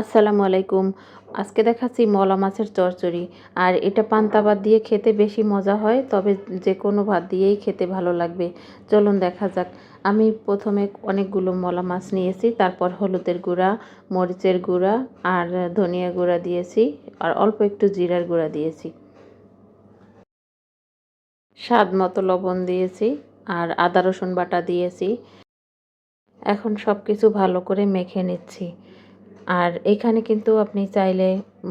আসসালামু আলাইকুম। আজকে দেখাচ্ছি মলা মাছের চচ্চড়ি। আর এটা পান্তা ভাত দিয়ে খেতে বেশি মজা হয়, তবে যে কোনো ভাত দিয়েই খেতে ভালো লাগবে। চলুন দেখা যাক। আমি প্রথমে অনেকগুলো মলা মাছ নিয়েছি, তারপর হলুদের গুঁড়া, মরিচের গুঁড়া আর ধনিয়া গুঁড়া দিয়েছি, আর অল্প একটু জিরার গুঁড়া দিয়েছি। স্বাদ মতো লবণ দিয়েছি আর আদা রসুন বাটা দিয়েছি। এখন সব কিছু ভালো করে মেখে নিচ্ছি। আর এখানে কিন্তু আপনি চাইলে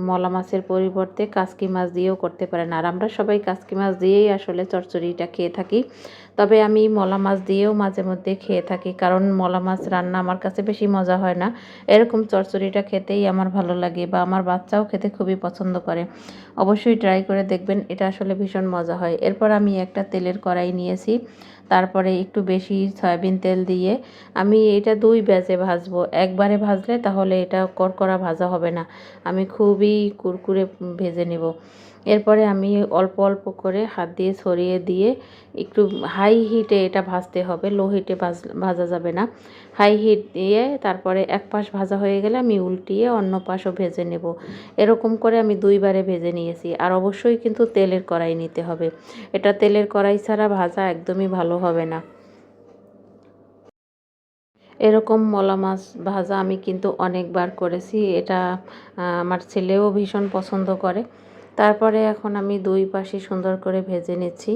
মলা মাছের পরিবর্তে কাসকি মাছ দিয়েও করতে পারেন। আর আমরা সবাই কাসকি মাছ দিয়েই আসলে চচ্চড়িটা খেয়ে থাকি। তবে আমি মলা মাছ দিয়েও মাঝে মধ্যে খেয়ে থাকি, কারণ মলা মাছ রান্না আমার কাছে বেশি মজা হয় না। এরকম চচ্চড়িটা খেতেই আমার ভালো লাগে বা আমার বাচ্চাও খেতে খুবই পছন্দ করে। অবশ্যই ট্রাই করে দেখবেন, এটা আসলে ভীষণ মজা হয়। এরপর আমি একটা তেলের কড়াই নিয়েছি। তারপরে একটু বেশি সয়াবিন তেল দিয়ে আমি এটা দুই ব্যাচে ভাজবো। একবারে ভাজলে তাহলে এটা করকরা ভাজা হবে না। আমি খুবই কুরকুরে ভেজে নেব। এরপরে আমি অল্প অল্প করে হাত দিয়ে ছড়িয়ে দিয়ে একটু হাই হিটে এটা ভাজতে হবে। লো হিটে ভাজ ভাজা যাবে না। হাই হিট দিয়ে তারপরে এক পাশ ভাজা হয়ে গেলে আমি উল্টিয়ে অন্য পাশও ভেজে নেব। এরকম করে আমি দুইবারে ভেজে নিয়েছি। আর অবশ্যই কিন্তু তেলের কড়াই নিতে হবে। এটা তেলের কড়াই ছাড়া ভাজা একদমই ভালো হবে না। এরকম মলা মাছ ভাজা আমি কিন্তু অনেকবার করেছি। এটা আমার ছেলেও ভীষণ পছন্দ করে। তারপরে এখন আমি দুই পাশে সুন্দর করে ভেজে নিচ্ছি।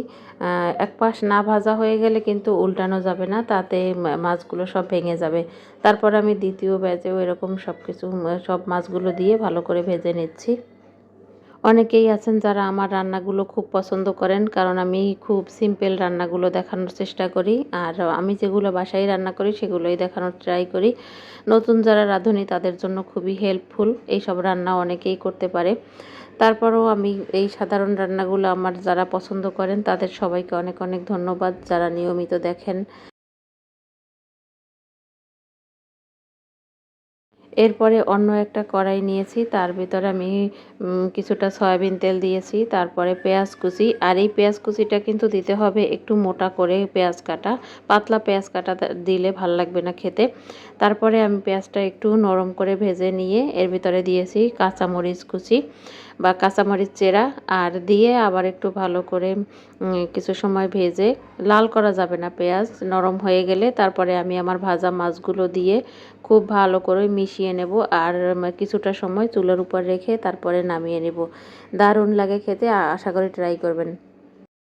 এক পাশ না ভাজা হয়ে গেলে কিন্তু উল্টানো যাবে না, তাতে মাছগুলো সব ভেঙে যাবে। তারপর আমি দ্বিতীয় ব্যাচেও এরকম সব কিছু সব মাছগুলো দিয়ে ভালো করে ভেজে নিচ্ছি। অনেকেই আছেন যারা আমার রান্নাগুলো খুব পছন্দ করেন, কারণ আমি খুব সিম্পল রান্নাগুলো দেখানোর চেষ্টা করি। আর আমি যেগুলো বাসায় রান্না করি, সেগুলোই দেখানোর ট্রাই করি। নতুন যারা রাঁধুনি, তাদের জন্য খুবই হেল্পফুল এইসব রান্না অনেকেই করতে পারে। তারপরেও আমি এই সাধারণ রান্নাগুলো আমার যারা পছন্দ করেন, তাদের সবাইকে অনেক অনেক ধন্যবাদ যারা নিয়মিত দেখেন। এরপরে অন্য একটা কড়াই নিয়েছি, তার ভিতরে আমি কিছুটা সয়াবিন তেল দিয়েছি, তারপরে পেঁয়াজ কুচি, আর এই পেঁয়াজ কুচিটা কিন্তু দিতে হবে একটু মোটা করে পেঁয়াজ কাটা, পাতলা পেঁয়াজ কাটা দিলে ভালো লাগবে না খেতে। তারপরে আমি পেঁয়াজটা একটু নরম করে ভেজে নিয়ে, এর ভিতরে দিয়েছি কাঁচামরিচ কুচি বা কাঁচামরিচ চেরা, আর দিয়ে আবার একটু ভালো করে কিছু সময় ভেজে, লাল করা যাবে না পেঁয়াজ, নরম হয়ে গেলে, তারপরে আমি আমার ভাজা মাছগুলো দিয়ে খুব ভালো করে মিশিয়ে নেব আর কিছুটা সময় চুলার উপর রেখে তারপরে নামিয়ে নেব। দারুণ লাগে খেতে আশা করি ট্রাই করবেন।